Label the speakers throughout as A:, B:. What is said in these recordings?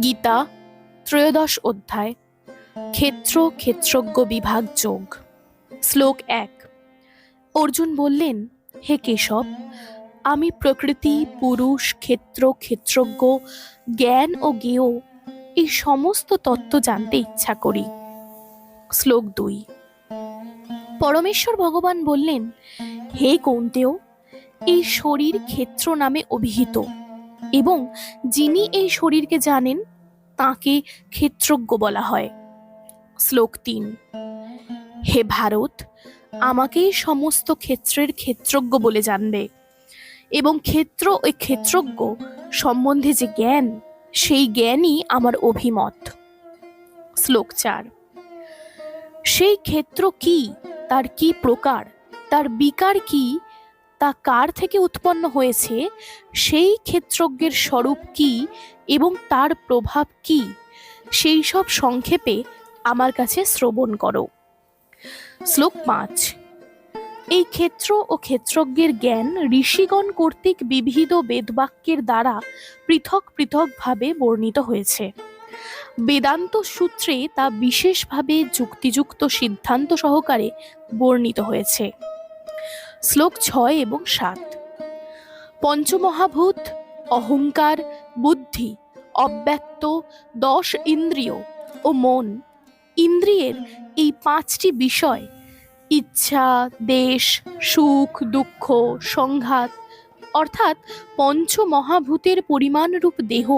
A: গীতা, ত্রয়োদশ অধ্যায়, ক্ষেত্র ক্ষেত্রজ্ঞ বিভাগ যোগ, শ্লোক এক। অর্জুন বললেন, হে কেশব, আমি প্রকৃতি, পুরুষ, ক্ষেত্র ক্ষেত্রজ্ঞ, জ্ঞান ও জ্ঞেয় এই সমস্ত তত্ত্ব জানতে ইচ্ছা করি। শ্লোক দুই। পরমেশ্বর ভগবান বললেন, হে কৌন্তেয়, এই শরীর ক্ষেত্র নামে অভিহিত। এবং যিনি এই শরীরকে জানেন, তাকে ক্ষেত্রজ্ঞ বলা হয়। শ্লোক তিন। হে ভারত আমাকেই সমস্ত ক্ষেত্রের ক্ষেত্রজ্ঞ বলে জানবে। এবং ক্ষেত্র ও ক্ষেত্রজ্ঞ সম্বন্ধে যে জ্ঞান, সেই জ্ঞানই আমার অভিমত। শ্লোক চার। সেই ক্ষেত্র কি? তার কি প্রকার? তার বিকার কি? তা কার থেকে উৎপন্ন হয়েছে? সেই ক্ষেত্রজ্ঞের স্বরূপ কি এবং তার প্রভাব কি? সেই সব সংক্ষেপে আমার কাছে শ্রবণ করো। শ্লোক পাঁচ। এই ক্ষেত্র ও ক্ষেত্রজ্ঞের জ্ঞান ঋষিগণ কর্তৃক বিবিধ বেদবাক্যের দ্বারা পৃথক পৃথকভাবে বর্ণিত হয়েছে। বেদান্ত সূত্রে তা বিশেষভাবে যুক্তিযুক্ত সিদ্ধান্ত সহকারে বর্ণিত হয়েছে। শ্লোক ছয় এবং সাত। পঞ্চমহাভূত, অহংকার, বুদ্ধি, অব্যক্ত, দশ ইন্দ্রিয় ও মন। ইন্দ্রিয়ের এই পাঁচটি বিষয়, ইচ্ছা, দেশ, সুখ, দুঃখ, সংঘাত, অর্থাৎ পঞ্চমহাভূতের পরিমাণরূপ দেহ,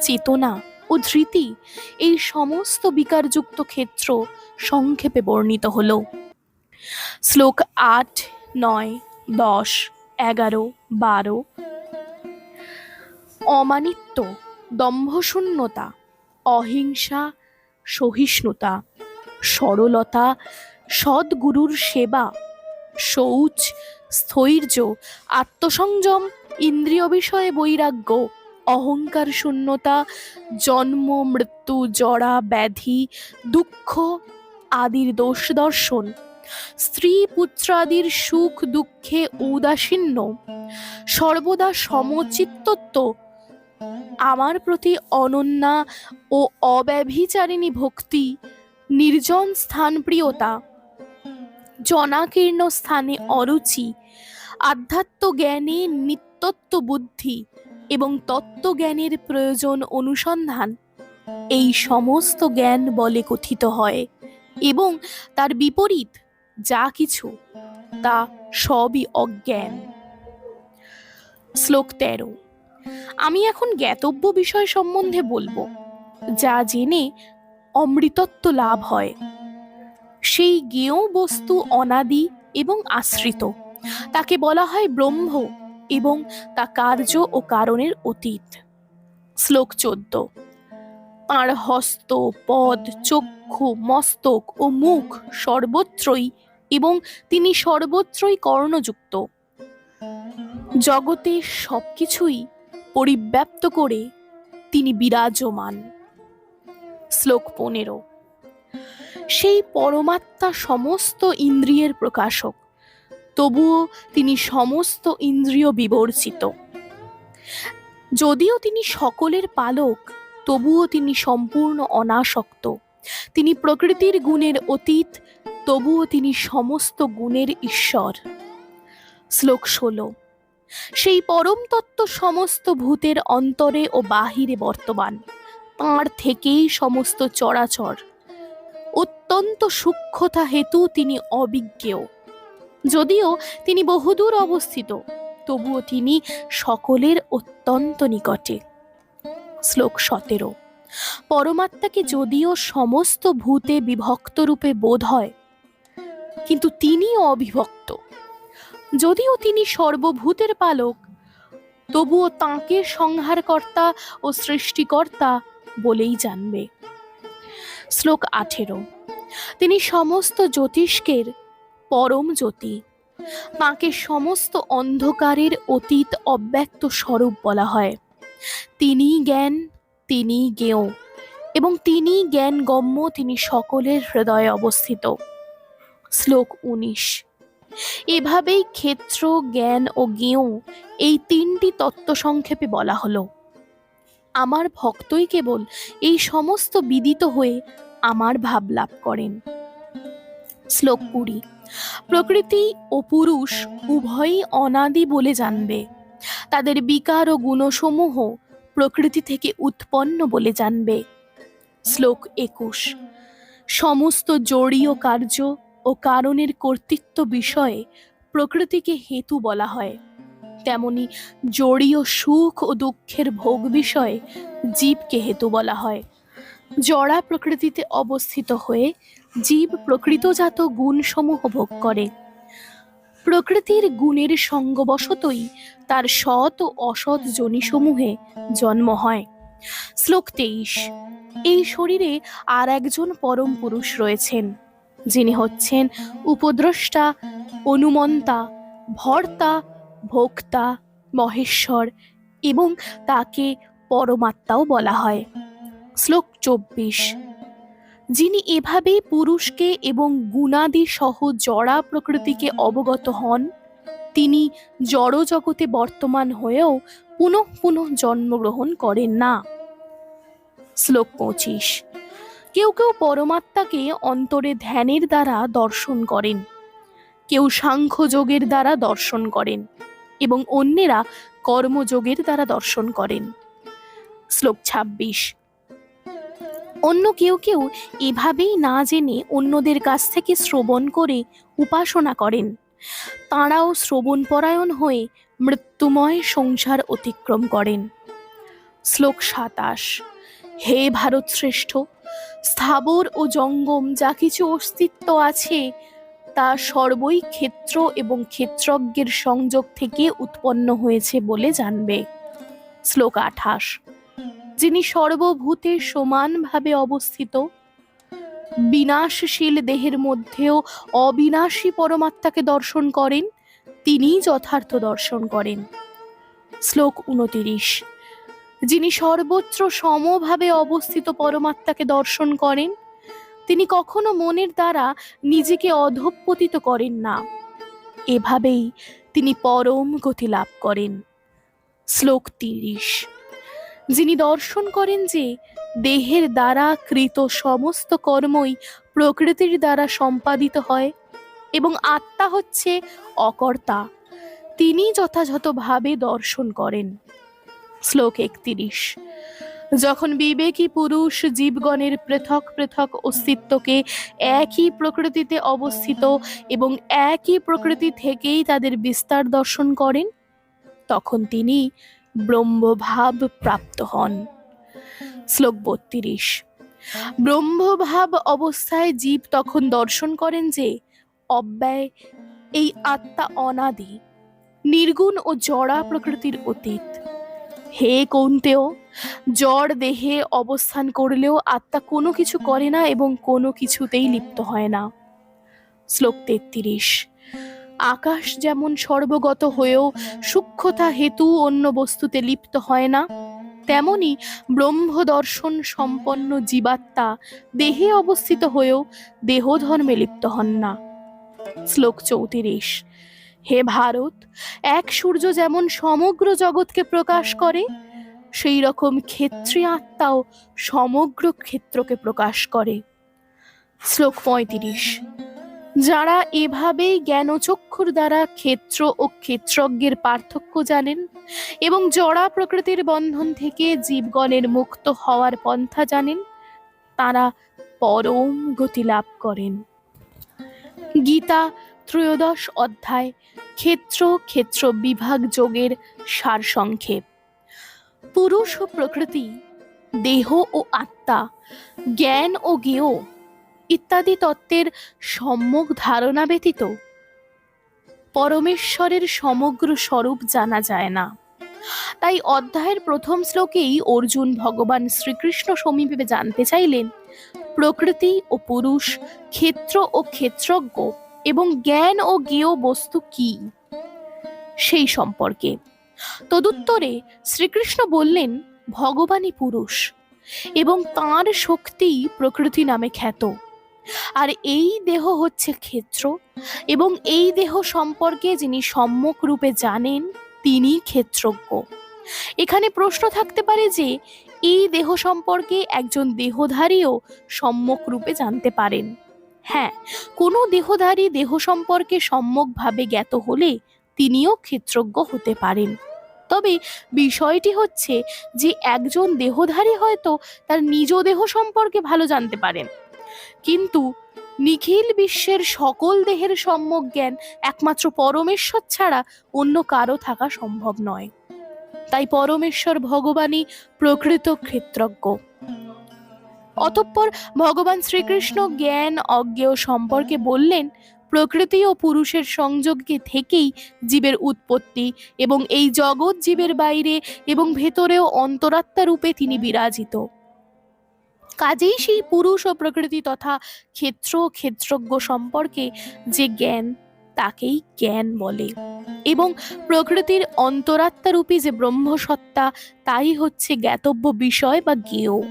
A: চেতনা ও ধৃতি, এই সমস্ত বিকারযুক্ত ক্ষেত্র সংক্ষেপে বর্ণিত হল। শ্লোক আট নয়, দশ, এগারো, বারো। অমানিত্য, দম্ভশূন্যতা, অহিংসা, সহিষ্ণুতা, সরলতা, সদ্গুরুর সেবা, শৌচ, স্থৈর্য, আত্মসংযম ইন্দ্রিয় বিষয়ে বৈরাগ্য, অহংকার শূন্যতা, জন্ম, মৃত্যু, জরা, ব্যাধি, দুঃখ আদির দোষ দর্শন। স্ত্রী পুত্রাদির সুখ দুঃখে উদাসীন্য, সর্বদা সমচিত্তত্ব, আমার প্রতি অনন্যা ও অব্যভিচারিণী ভক্তি, নির্জন স্থানপ্রিয়তা, জনাকীর্ণ স্থানে অরুচি, আধ্যাত্ম জ্ঞানে নিত্যত্ব বুদ্ধি এবং তত্ত্বজ্ঞানের প্রয়োজন অনুসন্ধান, এই সমস্ত জ্ঞান বলে কথিত হয় এবং তার বিপরীত যা কিছু, তা সবই অজ্ঞান। শ্লোক তেরো। আমি এখন জ্ঞাতব্য বিষয় সম্বন্ধে বলব, যা জেনে অমৃতত্ব লাভ হয়। সেই জ্ঞেয় বস্তু অনাদি এবং আশ্রিত, তাকে বলা হয় ব্রহ্ম এবং তা কার্য ও কারণের অতীত। শ্লোক চোদ্দ। তাঁর হস্ত, পদ, চক্ষু, মস্তক ও মুখ সর্বত্রই এবং তিনি সর্বত্রই কর্ণযুক্ত। জগতে সবকিছুই পরিব্যাপ্ত করে তিনি বিরাজমান। শ্লোক পনেরো। সেই পরমাত্মা সমস্ত ইন্দ্রিয়ের প্রকাশক, তবুও তিনি সমস্ত ইন্দ্রিয় বিবর্জিত। যদিও তিনি সকলের পালক তবুও তিনি সম্পূর্ণ অনাসক্ত। তিনি প্রকৃতির গুণের অতীত, তবুও তিনি সমস্ত গুণের ঈশ্বর। শ্লোক ষোলো। সেই পরম তত্ত্ব সমস্ত ভূতের অন্তরে ও বাহিরে বর্তমান। তাঁর থেকেই সমস্ত চরাচর। অত্যন্ত সূক্ষ্মতা হেতু তিনি অবিজ্ঞেয়। যদিও তিনি বহুদূর অবস্থিত, তবুও তিনি সকলের অত্যন্ত নিকটে। শ্লোক সতেরো। পরমাত্মাকে যদিও সমস্ত ভূতে বিভক্ত রূপে বোধ হয়, কিন্তু তিনি অবিভক্ত। যদিও তিনি সর্বভূতের পালক, তবুও তাঁকে সংহারকর্তা ও সৃষ্টিকর্তা বলেই জানবে। শ্লোক আঠেরো। তিনি সমস্ত জ্যোতিষ্কের পরম জ্যোতি, তাঁকে সমস্ত অন্ধকারের অতীত অব্যক্ত স্বরূপ বলা হয়। তিনি জ্ঞান তিনি জ্ঞেয় এবং তিনি জ্ঞান গম্য তিনি সকলের হৃদয়ে অবস্থিত। শ্লোক উনিশ। এভাবেই ক্ষেত্র, জ্ঞান ও জ্ঞেয় এই তিনটি তত্ত্ব সংক্ষেপে বলা হলো। আমার ভক্তই কেবল এই সমস্ত বিদিত হয়ে আমার ভাব লাভ করেন। শ্লোক কুড়ি। প্রকৃতি ও পুরুষ উভয়ই অনাদি বলে জানবে। তাদের বিকার ও গুণসমূহ প্রকৃতি থেকে উৎপন্ন বলে জানবে। শ্লোক একুশ। সমস্ত জড়ীয় কার্য ও কারণের কর্তৃত্ব বিষয়ে প্রকৃতিকে হেতু বলা হয়। তেমনি জড়ীয় সুখ ও দুঃখের ভোগ বিষয়ে জীবকে হেতু বলা হয়। জড়া প্রকৃতিতে অবস্থিত হয়ে জীব প্রকৃতজাত গুণসমূহ ভোগ করে। প্রকৃতির গুণের সঙ্গবশতই তার সৎ ও অসৎ যোনিসমূহে জন্ম হয়। শ্লোক তেইশ, এই শরীরে আর একজন পরম পুরুষ রয়েছেন, যিনি হচ্ছেন উপদ্রষ্টা, অনুমন্তা, ভর্তা, ভোক্তা, মহেশ্বর এবং তাকে পরমাত্মাও বলা হয়। শ্লোক চব্বিশ যিনি এভাবেই পুরুষকে এবং গুণাদি সহ জড়া প্রকৃতিকে অবগত হন, তিনি জড় জগতে বর্তমান হয়েও পুনঃ পুনঃ জন্মগ্রহণ করেন না। শ্লোক পঁচিশ। কেউ কেউ পরমাত্মাকে অন্তরে ধ্যানের দ্বারা দর্শন করেন, কেউ সাংখ্য যোগের দ্বারা দর্শন করেন এবং অন্যেরা কর্মযোগের দ্বারা দর্শন করেন। শ্লোক ছাব্বিশ। অন্য কেউ কেউ এভাবেই না জেনে অন্যদের কাছ থেকে শ্রবণ করে উপাসনা করেন। তাঁরাও শ্রবণপরায়ণ হয়ে মৃত্যুময় সংসার অতিক্রম করেন। শ্লোক সাতাশ, হে ভারত শ্রেষ্ঠ, স্থাবর ও জঙ্গম যা কিছু অস্তিত্ব আছে, তা সর্বই ক্ষেত্র এবং ক্ষেত্রজ্ঞের সংযোগ থেকে উৎপন্ন হয়েছে বলে জানবে। শ্লোক আঠাশ যিনি সর্বভূতে সমানভাবে অবস্থিত, বিনাশশীল দেহের মধ্যেও অবিনাশী পরমাত্মাকে দর্শন করেন, তিনিই যথার্থ দর্শন করেন। শ্লোক উনতিরিশ, যিনি সর্বত্র সমভাবে অবস্থিত পরমাত্মাকে দর্শন করেন, তিনি কখনো মনের দ্বারা নিজেকে অধঃপতিত করেন না। এভাবেই তিনি পরম গতি লাভ করেন। শ্লোক তিরিশ যিনি দর্শন করেন যে দেহের দ্বারা কৃত সমস্ত কর্মই প্রকৃতির দ্বারা সম্পাদিত হয় এবং আত্মা হচ্ছে অকর্তা। তিনি যথাযথভাবে দর্শন করেন। শ্লোক একতিরিশ। যখন বিবেকী পুরুষ জীবগণের পৃথক পৃথক অস্তিত্বকে একই প্রকৃতিতে অবস্থিত এবং একই প্রকৃতি থেকেই তাদের বিস্তার দর্শন করেন, তখন তিনি ব্রহ্মভাব প্রাপ্ত হন। শ্লোক বত্রিশ। ব্রহ্মভাব অবস্থায় জীব তখন দর্শন করেন যে, অব্যয় এই আত্মা অনাদি, নির্গুণ ও জড়া প্রকৃতির অতীত। হে কৌন্তেও জড় দেহে অবস্থান করলেও আত্মা কোনো কিছু করে না এবং কোনো কিছুতেই লিপ্ত হয় না। শ্লোক তেত্রিশ। আকাশ যেমন সর্বগত হয়েও সূক্ষ্মতা হেতু অন্য বস্তুতে লিপ্ত হয় না, তেমনি ব্রহ্মদর্শন সম্পন্ন জীবাত্মা দেহে অবস্থিত হয়েও দেহধর্মে লিপ্ত হন না। শ্লোক চৌত্রিশ। হে ভারত, এক সূর্য যেমন সমগ্র জগৎকে প্রকাশ করে সেই রকম ক্ষেত্রী আত্মাও সমগ্র ক্ষেত্রকে প্রকাশ করে। শ্লোক পঁয়ত্রিশ। যারা এভাবেই জ্ঞানচক্ষুর দ্বারা ক্ষেত্র ও ক্ষেত্রজ্ঞের পার্থক্য জানেন এবং জড়া প্রকৃতির বন্ধন থেকে জীবগণের মুক্ত হওয়ার পন্থা জানেন, তারা পরম গতি লাভ করেন। গীতা ত্রয়োদশ অধ্যায়, ক্ষেত্র ক্ষেত্র বিভাগ যোগের সারসংক্ষেপ। পুরুষ ও প্রকৃতি, দেহ ও আত্মা, জ্ঞান ও জ্ঞেয় ইত্যাদি তত্ত্বের সম্যক ধারণা ব্যতীত পরমেশ্বরের সমগ্র স্বরূপ জানা যায় না। তাই অধ্যায়ের প্রথম শ্লোকেই অর্জুন ভগবান শ্রীকৃষ্ণ সমীপে জানতে চাইলেন, প্রকৃতি ও পুরুষ, ক্ষেত্র ও ক্ষেত্রজ্ঞ এবং জ্ঞান ও জ্ঞেয় বস্তু কি? সেই সম্পর্কে। তদুত্তরে শ্রীকৃষ্ণ বললেন, ভগবানই পুরুষ এবং তাঁর শক্তি প্রকৃতি নামে খ্যাত। আর এই দেহ হচ্ছে ক্ষেত্র এবং এই দেহ সম্পর্কে যিনি সম্যক রূপে জানেন, তিনি ক্ষেত্রজ্ঞ। এখানে প্রশ্ন থাকতে পারে যে, এই দেহ সম্পর্কে একজন দেহধারীও সম্যক রূপে জানতে পারেন। হ্যাঁ কোনো দেহধারী দেহ সম্পর্কে সম্যকভাবে জ্ঞাত হলে তিনিও ক্ষেত্রজ্ঞ হতে পারেন। তবে বিষয়টি হচ্ছে যে, একজন দেহধারী হয়তো তার নিজ দেহ সম্পর্কে ভালো জানতে পারেন। কিন্তু নিখিল বিশ্বের সকল দেহের সম্যক জ্ঞান একমাত্র পরমেশ্বর ছাড়া অন্য কারও থাকা সম্ভব নয়। তাই পরমেশ্বর ভগবানই প্রকৃত ক্ষেত্রজ্ঞ অতঃপর ভগবান শ্রীকৃষ্ণ জ্ঞান, অজ্ঞেয় সম্পর্কে বললেন, প্রকৃতি ও পুরুষের সংযোগকে থেকেই জীবের উৎপত্তি এবং এই জগৎ জীবের বাইরে এবং ভেতরেও অন্তরাত্মা রূপে তিনি বিরাজিত। কাজেই সেই পুরুষ ও প্রকৃতি তথা ক্ষেত্র ক্ষেত্রজ্ঞ সম্পর্কে যে জ্ঞান, তাকেই জ্ঞান বলে। এবং প্রকৃতির অন্তরাত্মারূপী যে ব্রহ্মসত্তা, তাই হচ্ছে জ্ঞাতব্য বিষয় বা জ্ঞেয়।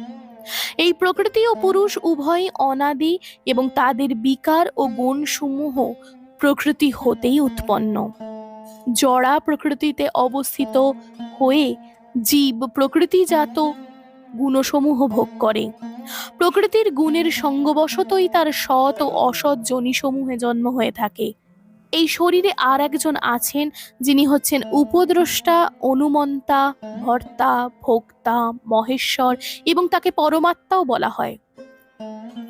A: এই প্রকৃতি ও পুরুষ উভয়ই অনাদি এবং তাদের বিকার ও গুণসমূহ প্রকৃতি হতেই উৎপন্ন। জড়া প্রকৃতিতে অবস্থিত হয়ে জীব প্রকৃতিজাত গুণসমূহ ভোগ করে। প্রকৃতির গুণের সঙ্গবশতই তার সৎ ও অসৎ যোনিসমূহে জন্ম হয়ে থাকে। এই শরীরে আর একজন আছেন যিনি হচ্ছেন উপদ্রষ্টা, অনুমন্তা, ভর্তা, ভোক্তা, মহেশ্বর এবং তাকে পরমাত্মাও বলা হয়।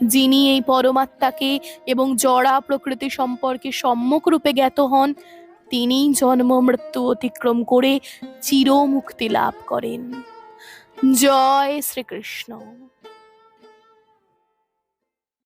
A: যিনি এই পরমাত্মাকে এবং জড়া প্রকৃতি সম্পর্কে সম্যক রূপে জ্ঞাত হন, তিনিই জন্ম মৃত্যু অতিক্রম করে চিরমুক্তি লাভ করেন। জয় শ্রীকৃষ্ণ।